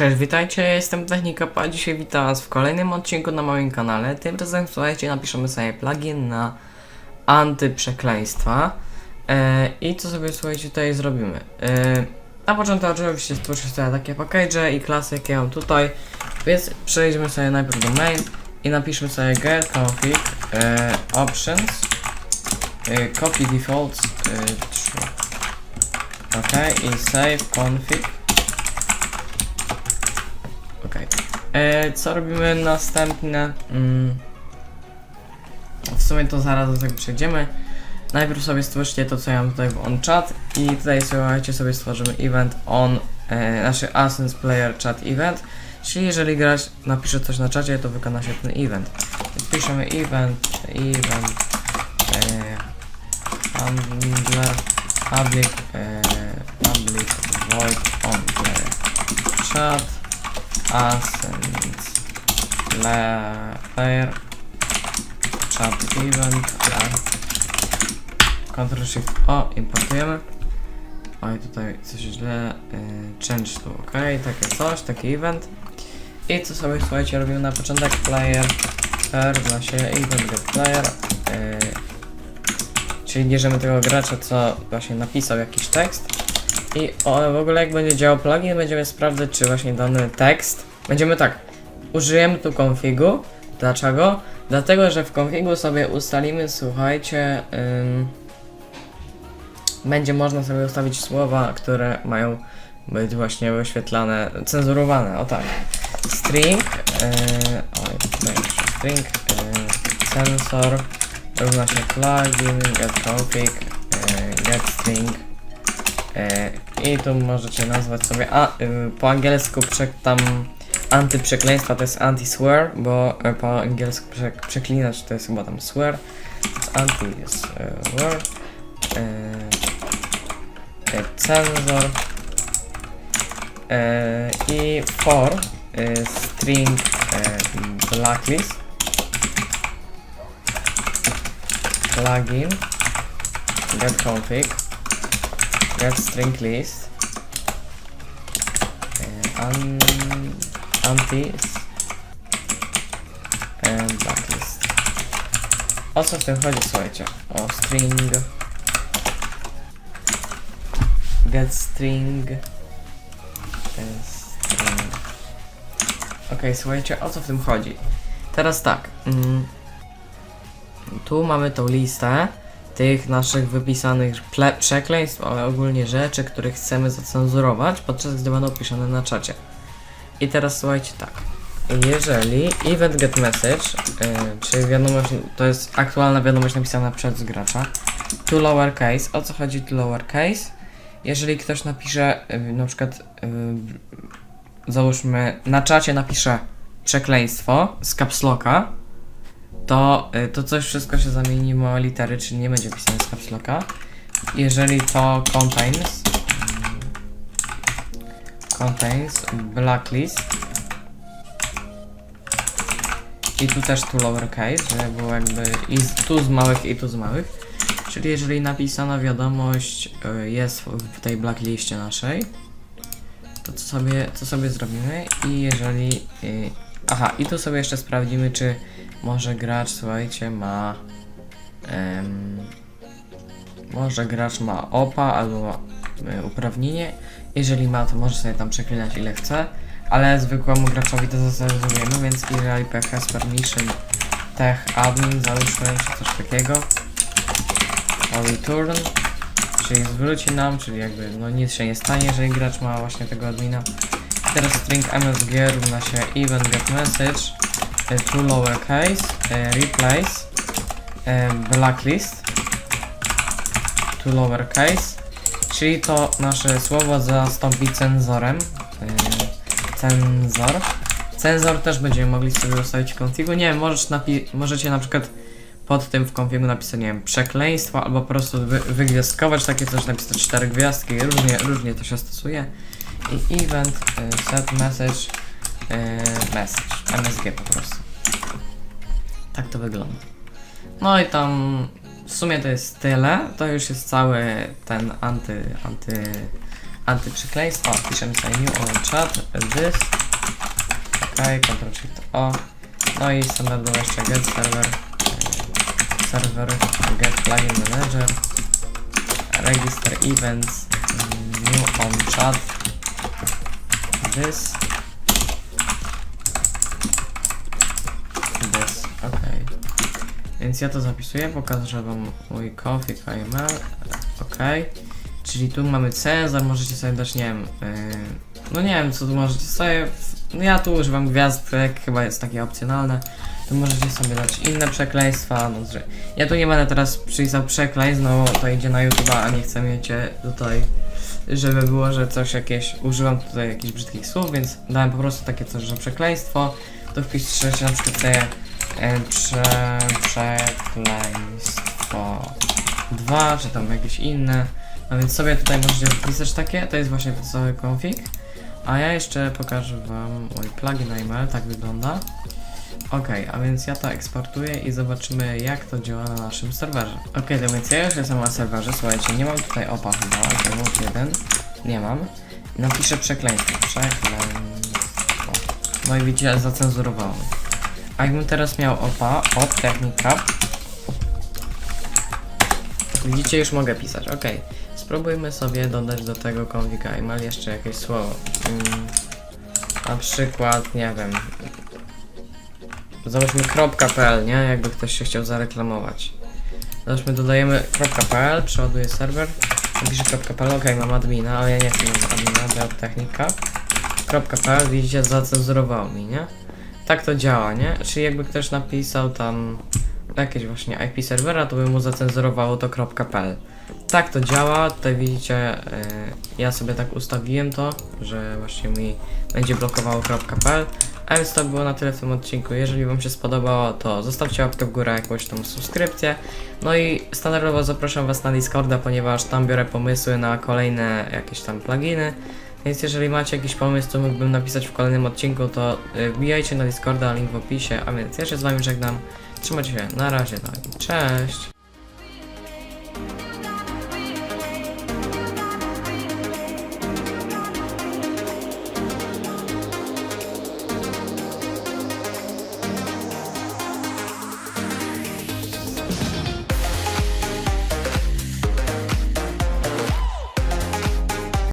Cześć, witajcie, jestem Technika, a dzisiaj witam was w kolejnym odcinku na moim kanale. Tym razem, słuchajcie, napiszemy sobie plugin na antyprzekleństwa. E, I co sobie, słuchajcie, tutaj zrobimy? E, na początku oczywiście stwórzcie sobie takie package i klasy, jakie mam tutaj. Więc przejdźmy sobie najpierw do main i napiszmy sobie get config e, options e, copy defaults e, 3. Ok, i save config. E, Co robimy następne? Mm. W sumie to zaraz do tego przejdziemy. Najpierw sobie stwórzcie to, co ja mam tutaj w on chat i tutaj słuchajcie sobie stworzymy event on, e, Ascens Player Chat Event, czyli jeżeli grać napisze coś na czacie, to wykona się ten event. Piszemy event, event, e, handler, public, e, public void on player chat, Ascent Player Chat Event Ctrl Shift O importujemy. Oj tutaj coś źle. Y, Change tu ok. Takie coś, taki event. I co sobie słuchajcie robimy na początek? Player per dla event get player. Y, czyli bierzemy tego gracza co właśnie napisał jakiś tekst i o, w ogóle jak będzie działał plugin, będziemy sprawdzać, czy właśnie dany tekst. Będziemy tak, użyjemy tu konfigu. Dlaczego? Dlatego, że w konfigu sobie ustalimy, słuchajcie, ym, będzie można sobie ustawić słowa, które mają być właśnie wyświetlane, cenzurowane, o tak. String, yy, oj, string, yy, sensor, równa się plugin, get config, yy, get string, I tu możecie nazwać sobie, a y, po angielsku tam antyprzekleństwa to jest anti-swear, bo e, po angielsku prze, przeklinać to jest chyba tam swear, anti-swear, e, e, cenzor e, i for e, string e, blacklist. Plugin. Get config get string list uh, un, and blacklist. O co w tym chodzi, słuchajcie? O string get string string Okej, słuchajcie, o co w tym chodzi? Teraz tak. Mm, tu mamy tą listę tych naszych wypisanych przekleństw, ale ogólnie rzeczy, które chcemy zacenzurować, podczas gdy będą pisane na czacie. I teraz słuchajcie tak. Jeżeli event get message, yy, czyli wiadomość, to jest aktualna wiadomość napisana przez gracza, to lowercase, o co chodzi to lowercase? Jeżeli ktoś napisze, yy, na przykład, yy, załóżmy, na czacie napisze przekleństwo z caps locka, to, y, to coś wszystko się zamieni w litery, czyli nie będzie pisane z caps locka. Jeżeli to contains contains blacklist i tu też tu lowercase, żeby było jakby i tu z małych i tu z małych. Czyli jeżeli napisana wiadomość y, jest w, w tej blackliście naszej, to co sobie, co sobie zrobimy i jeżeli... y, aha, i tu sobie jeszcze sprawdzimy, czy może gracz, słuchajcie, ma... em, może gracz ma OPA albo ma y, uprawnienie. Jeżeli ma, to może sobie tam przeklinać ile chce, ale zwykłemu graczowi to zastosujemy, więc jeżeli has permission tech admin załóżmy, czy coś takiego. O return, czyli zwróci nam, czyli jakby no nic się nie stanie, jeżeli gracz ma właśnie tego admina. Teraz string msg równa się event get message to lowercase e, replace e, blacklist. To lowercase czyli to nasze słowo zastąpi cenzorem e, cenzor. Cenzor też będziemy mogli sobie ustawić w konfigu. Nie wiem, możecie na przykład pod tym w konfigu napisać, nie wiem, przekleństwo albo po prostu wy wygwiazdkować takie coś, napisać cztery gwiazdki, różnie, różnie to się stosuje. I event e, set message e, message MSG po prostu tak to wygląda no i tam w sumie to jest tyle to już jest cały ten anty, anty antyprzykleństwo. Piszemy sobie new on chat, this. Ok, Ctrl Shift O. No i standardowo jeszcze get server. Server, get plugin manager. Register events. New on chat. This. Ok. Więc ja to zapisuję, pokażę wam mój config AML. Ok. Czyli tu mamy cenzor, możecie sobie dać, nie wiem, yy, no nie wiem co tu możecie sobie, no ja tu używam gwiazdek, chyba jest takie opcjonalne. Tu możecie sobie dać inne przekleństwa, no że ja tu nie będę teraz przypisał przekleństw, no to idzie na YouTube, a nie chcę mieć tutaj, żeby było, że coś jakieś, używam tutaj jakichś brzydkich słów, więc dałem po prostu takie coś, że przekleństwo, to wpiszecie na przykład sobie e, prze, przekleństwo 2, czy tam jakieś inne, no więc sobie tutaj możecie wpisać takie, to jest właśnie podstawowy config. A ja jeszcze pokażę wam mój plugin AML, tak wygląda. Ok, a więc ja to eksportuję i zobaczymy jak to działa na naszym serwerze. Ok, to więc ja już jestem na serwerze, słuchajcie, nie mam tutaj opa chyba, remove 1, nie mam. Napiszę przekleństwo, przekleństwo. No i widzicie, zacenzurowało. A jakbym teraz miał opa, op, technika, Widzicie, już mogę pisać. Ok. Spróbujmy sobie dodać do tego config email jeszcze jakieś słowo. Mm, na przykład, nie wiem. Załóżmy .pl, nie? Jakby ktoś się chciał zareklamować. Załóżmy, dodajemy .pl, przeładuję serwer. Napiszę .pl, ok, mam admina, ale ja nie chcę mieć admina, to technika. .pl, widzicie, zacenzurował mi, nie? Tak to działa, nie? Czyli jakby ktoś napisał tam jakieś właśnie IP serwera, to by mu zacenzurowało to .pl. Tak to działa, tutaj widzicie, y, ja sobie tak ustawiłem to, że właśnie mi będzie blokowało .pl. A więc to było na tyle w tym odcinku. Jeżeli Wam się spodobało, to zostawcie łapkę w górę, jakąś tam subskrypcję. No i standardowo zapraszam Was na Discorda, ponieważ tam biorę pomysły na kolejne jakieś tam pluginy. Więc jeżeli macie jakiś pomysł, co mógłbym napisać w kolejnym odcinku, to y, wbijajcie na Discorda, link w opisie. A więc ja się z Wami żegnam. Trzymajcie się, na razie, no i cześć!